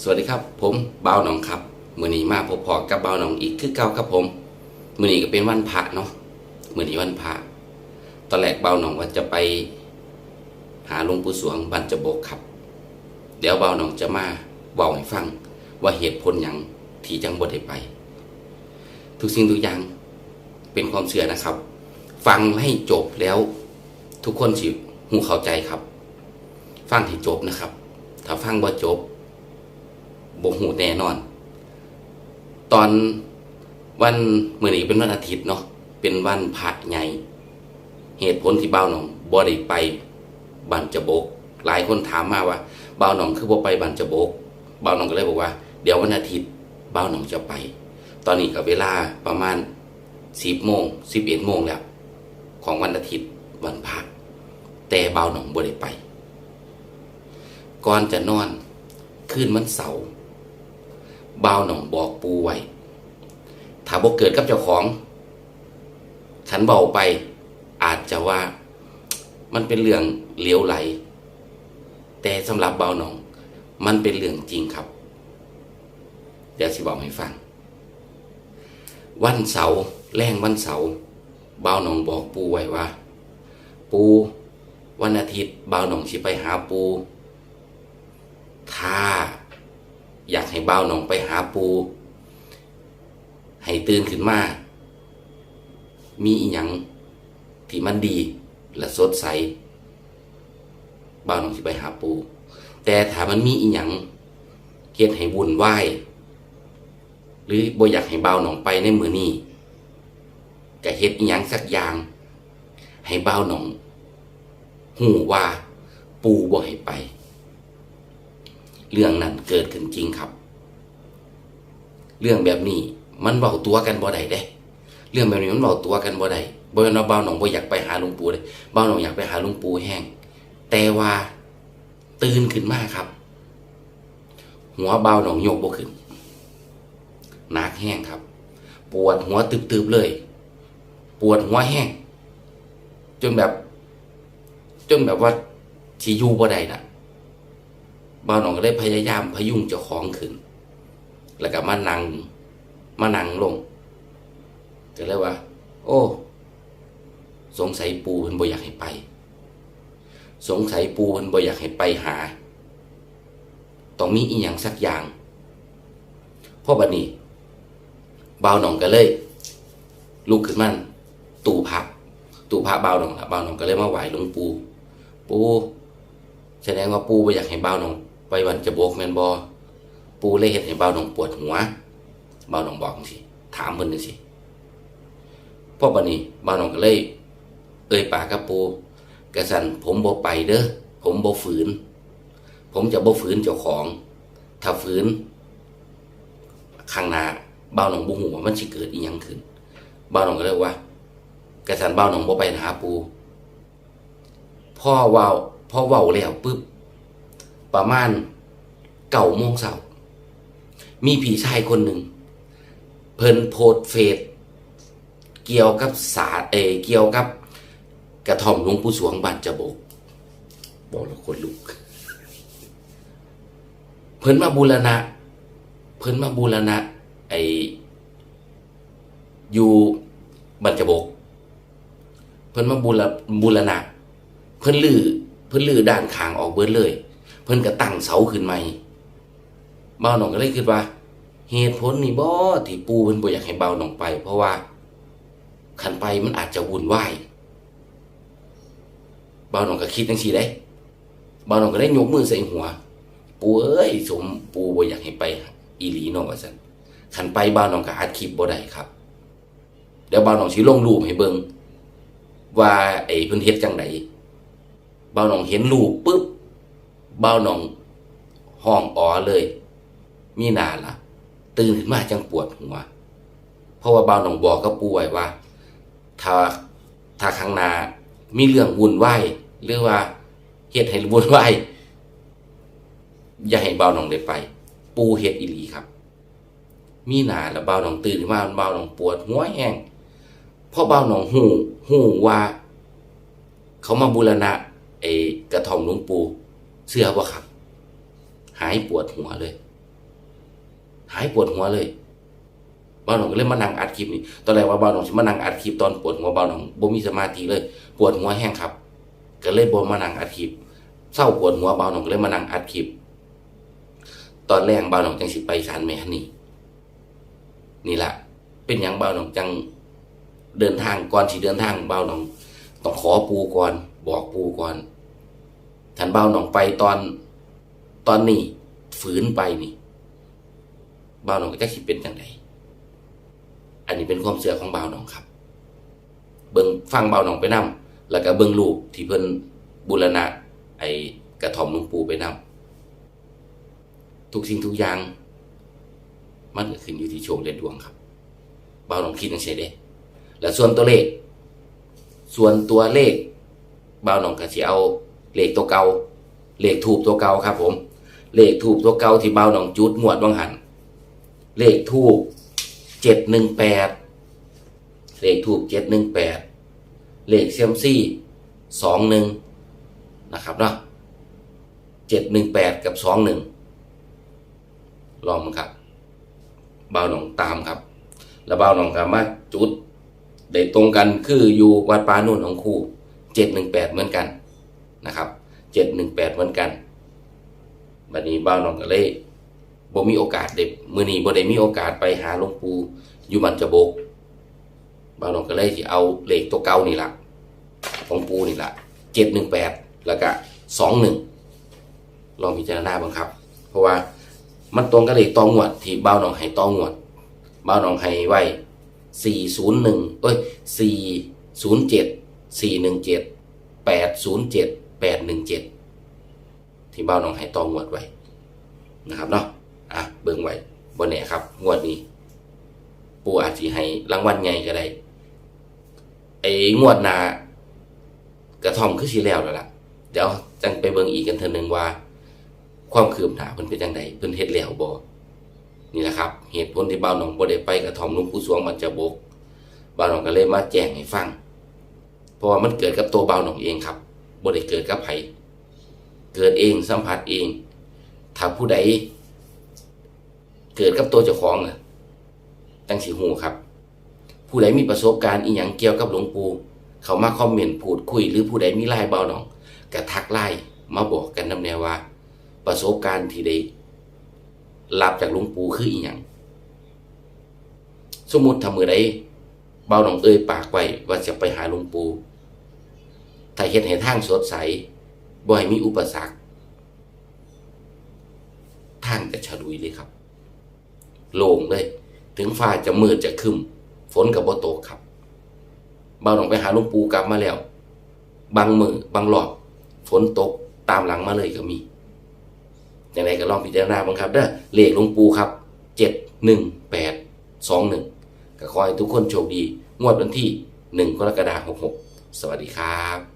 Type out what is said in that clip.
สวัสดีครับ ผมเบาหนองครับมือนี้มาพบพอกับเบาหนองอีกคือเก่าครับผมมือนี้ก็เป็นวันพระเนาะมือนี้วันพระตอนแรกบ่าหนองว่าจะไปหาหลวงปู่สวงบันจะโบกครับ เดี๋ยวเบาหนองจะมาบอกให้ฟัง ว่าเหตุผลหยังที่จังบ่ได้ไป ทุกสิ่งทุกอย่างเป็นความเชื่อนะครับ ฟังให้จบแล้วทุกคนสิหูเข้าใจครับ ฟังให้จบนะครับ ถ้าฟังบ่จบ บ่หูแน่นอน ตอนวันมื่อนี้เป็นวันอาทิตย์เนาะเป็นวันพระใหญ่ เหตุผลที่เบ่าหนองบ่ได้ไปบันจะโบก หลายคนถามมาว่า เบ่าหนองคือบ่ไปบันจะโบก เบ่าหนองก็เลยบอกว่า เดี๋ยววันอาทิตย์ เบ่าหนองจะไป ตอนนี้ก็เวลาประมาณ10โมง11โมงแล้ว ของวันอาทิตย์วันพระแต่เบ่าหนองบ่ได้ไป ก่อนจะนอนคืนวันเสาร์ บ่าวหน่องบอกปูไว้ถ้าบ่เกิดกับเจ้าของฉันเบาไป อาจจะว่ามันเป็นเรื่องเลี้ยวไหล แต่สำหรับบ่าวหน่อง มันเป็นเรื่องจริงครับ เดี๋ยวสิบอกให้ฟัง วันเสาร์แรงวันเสาร์บ่าวหน่องบอกปูไว้ว่า ปูวันอาทิตย์บ่าวหน่องสิไปหาปูถ้า อยากให้บ่าวหนองไปหาปู ให้ตื่นขึ้นมา มีอีหยังที่มันดีและสดใสบ่าวหนองสิไปหาปู แต่ถ้ามันมีอีหยังเฮ็ดให้วุ่นวายหรือบ่อยากให้บ่าวหนองไปในมือนี้ก็เฮ็ดอีหยังสักอย่าง ให้บ่าวหนองหูว่าปูบ่ให้ไป เรื่องนั้นเกิดขึ้นจริงครับ เรื่องแบบนี้มันเบาตัวกันบ่ได้เด้ เรื่องแบบนี้มันเบาตัวกันบ่ได้บ่แม่นว่าเบาหนองบ่อยากไปหาหลวงปู่เลยเบาหนองอยากไปหาหลวงปู่แห้ง แต่ว่าตื่นขึ้นมาครับ หัวเบาหนองโยกบ่ขึ้นหนักแห้งครับ ปวดหัวตึบๆเลย ปวดหัวแห้ง จนแบบ จนแบบว่าสิอยู่บ่ได้น่ะ บ่าวหนองก็ได้พยายามพยุงเจ้าของขึ้น แล้วก็มานั่งมานั่งลงก็เลยว่า โอ้ สงสัยปูเพิ่นบ่อยากให้ไป สงสัยปูเพิ่นบ่อยากให้ไปหาต้องมีอีหยังสักอย่างเพราะบัดนี้บ่าวหนองก็เลยลุกขึ้นมาตู่พระตู่พระบ่าวหนองละบ่าวหนองก็เลยมาไหว้หลวงปู่ปู่แสดงว่าปู่บ่อยากให้บ่าวหนอง ไปวันจะโบกแมนบอปูเลยเห็ดให้เบาหนองปวดหัวเบาหนองบอกสิถามเพิ่นจังสิพ่อบัดนี้เบาหนองก็เลย เอ่ยปากกับปูกระสันผมบ่ไปเด้อผมบ่ฝืน ผมจะบ่ฝืนเจ้าของ ถ้าฝืนข้างหน้าเบาหนองบ่ฮู้ว่ามันสิเกิดอีหยังขึ้นเบาหนองก็เลยว่ากระสันเบาหนองบ่ไปหาปูพ่อว้าพ่อเว้าแล้วปึ๊บ ประมาณเก่าโมงเสาร์มีผีชายคนหนึ่ง เพิ่นโพสต์เฟซเกี่ยวกับสาเอเกี่ยวกับ กระท่อมหลวงปู่สวงบานจะโบก บอกแล้วคนลุก เพิ่นมาบูรณะ เพิ่นมาบูรณะ ไออยู่บันจะโบก เพิ่นมาบูรบูรณะ เพิ่นลือเพิ่นลือด้านขางออกเบิดเลย เพิ่นก็ตั้งเสาขึ้นใหม่บ่าวหนองก็เลยคิดว่า เหตุผลนี่บ่ที่ปู่เพิ่นบ่อยากให้บ่าวหนองไป เพราะว่าคันไปมันอาจจะวุ่นวายบ่าวหนองก็คิดจังซี่เด้บ่าวหนองก็ได้ยกมือใส่หัว ปู่เอ้ยสมปู่บ่อยากให้ไปอีหลีเนาะว่าซั่นคันไปบ่าวหนองก็อัดคลิปบ่ได้ครับเดี๋ยวบ่าวหนองสิลงรูปให้เบิ่งว่าไอ้เพิ่นเฮ็ดจังไดบ่าวหนองเห็นรูปปึ๊บ เบ้าหนองห้องอ๋อเลย มีนาละตื่นขึ้นมาจังปวดหัว เพราะว่าเบ้าหนองบอกกับปู่ไว้ว่า ถ้าถ้าข้างหน้ามีเรื่องวุ่นวายหรือว่าเฮ็ดให้วุ่นวายอย่าให้เบ้าหนองได้ไป ปูเฮ็ดอีหลีครับ มีนาแล้วเบ้าหนองตื่นขึ้นมาเบ้าหนองปวดหัวแห้งเพราะเบ้าหนองหูหูว่า เขามาบูรณะไอ้กระท่อมหลวงปู่ เชื่อว่ครับ หายปวดหัวเลย หายปวดหัวเลยบ้าวหนองก็เลยมานั่งอัดคลิปนี่ตอนแรกว่าบ้าวหนองมานั่งอัดคลิปตอนปวดหัวบ้าวหนองบ่มีสมาธิเลย ปวดหัวแห้งครับ ก็เลยบ่มานั่งอัดคลิปเศร้าปวดหัวบ้าวหนองก็เลยมานั่งอัดคลิป ตอนแรกบ้าวหนองจังสิไปศาลแม่ฮันนี่นี่แหละเป็นอย่างบ้าวหนองจังเดินทางก่อนสิเดินทางบ้าวหนองต้องขอปูก่อน บอกปูก่อน ท่านเบ้าหนองไปตอนตอนนี้ฝืนไปนี่เบ้าหนองก็จะคิดเป็นจังไดอันนี้เป็นความเชื่อของเบ้าหนองครับ เบิ่งฟังเบ้าหนองไปนํแล้วก็เบิ่งรูปที่เพิ่นบูรณะ ไอ้กระท่อมหลวงปู่ไปนํทุกสิ่งทุกอย่าง มันก็ขึ้นอยู่ที่โชคและดวงครับเบ้าหนองคิดจังซี่เด้แล้วส่วนตัวเลข ส่วนตัวเลขเบ้าหนองก็สิเอา เลขตัวเก่าเลขถูกตัวเก่าครับผม เลขถูกตัวเก่าที่เบ้าหนองจุดงวดวังหัน เลขถูกเจ็ดหนึ่งแปดเลขถูกเจ็ดหนึ่งแปดเลขเซียมซี่สองหนึ่งนะครับเนาะเจ็ดหนึ่งแปดกับสองหนึ่งลองมั้งครับเบ้าหนองตามครับ แล้วบ้าหนองก็มาจุดได้ตรงกันคืออยู่วัดปานุ่นของครูเจ็ดหนึ่งแปดเหมือนกัน นะครับเจ็ดหนึ่งแปดเหมือนกันบัดนี้บ้าวน้องก็เลยบ่มีโอกาสเด็มือนี้บ่ได้มีโอกาสไปหาหลวงปู่อยู่มันจะบกบ้าวน้องก็เลยที่เอาเลขตัวเก่านี่ละของปูนี่ละเจ็ดหนึ่งแปดแล้วก็สองหนึ่งลองพิจารณาบ้างครับ เพราะว่ามันตรงกับเลขตองวด ที่บ้าวน้องให้ตองวดบ้าวน้องให้ไว้สี่ศูนย์หนึ่งเอ้ยสี่ศูนย์เจ็ดสี่หนึ่งเจ็ดแปดศูนย์เจ็ด แปดหนึ่งเจ็ดที่เบ้าน้องให้ตองงวดไว้นะครับเนาะอะเบิ่งไว้บนแหน่ครับ งวดนี้ ปูอาจจะให้รางวัลใหญ่ก็ได้ไอ้งวดหนากระท่อมคือสีแล้วแล้วล่ะ เดี๋ยวจังไปเบิ่งอีกกันเทอหนึ่งว่า ความคืบหน้าเพิ่นเป็นจังไดเพิ่นเฮ็ดแล้วบ่นี่แหละครับ เหตุผลที่บ่าวหนองบ่ได้ไปกระท่อมลุงปู่สวงมันจะบกบ่าวหนองก็เลยมาแจ้งให้ฟัง เพราะว่ามันเกิดกับตัวบ่าวหนองเองครับ บ่ได้เกิดกับไผเกิดเองสัมผัสเอง ถ้าผู้ใด เกิดกับตัวเจ้าของน่ะจังสิฮู้ครับ ผู้ใดมีประสบการณ์อีหยังเกี่ยวกับหลวงปู่เขามาคอมเมนต์พูดคุย หรือผู้ใดมีไลน์บ่าหนองก็ทักไลน์มาบอกกันนำแนวว่า ประสบการณ์ที่ได้รับจากหลวงปู่คืออีหยังสมมุติทำมือใดเบาหนองเอ่ยปากไว้ว่าจะไปหาหลวงปู่ ถ้าเฮ็ดให้ทางสดใสบ่ให้มีอุปสรรคทางจะฉลุยเลยครับ โล่งเลย ถึงฟ้าจะมืดจะคึมฝนกับบ่ตกครับเบาหนองไปหาหลวงปู่กลับมาแล้ว บางมือบางรอบฝนตกตามหลังมาเลยก็มีอย่างไรก็ลองพิจารณาบ้างครับเด้อเลขหลวงปู่ครับเจ็ดหนึ่งแปดสองหนึ่งก็ขอให้ทุกคนโชคดี งวดวันที่หนึ่งกรกฎาคมหกหกสวัสดีครับ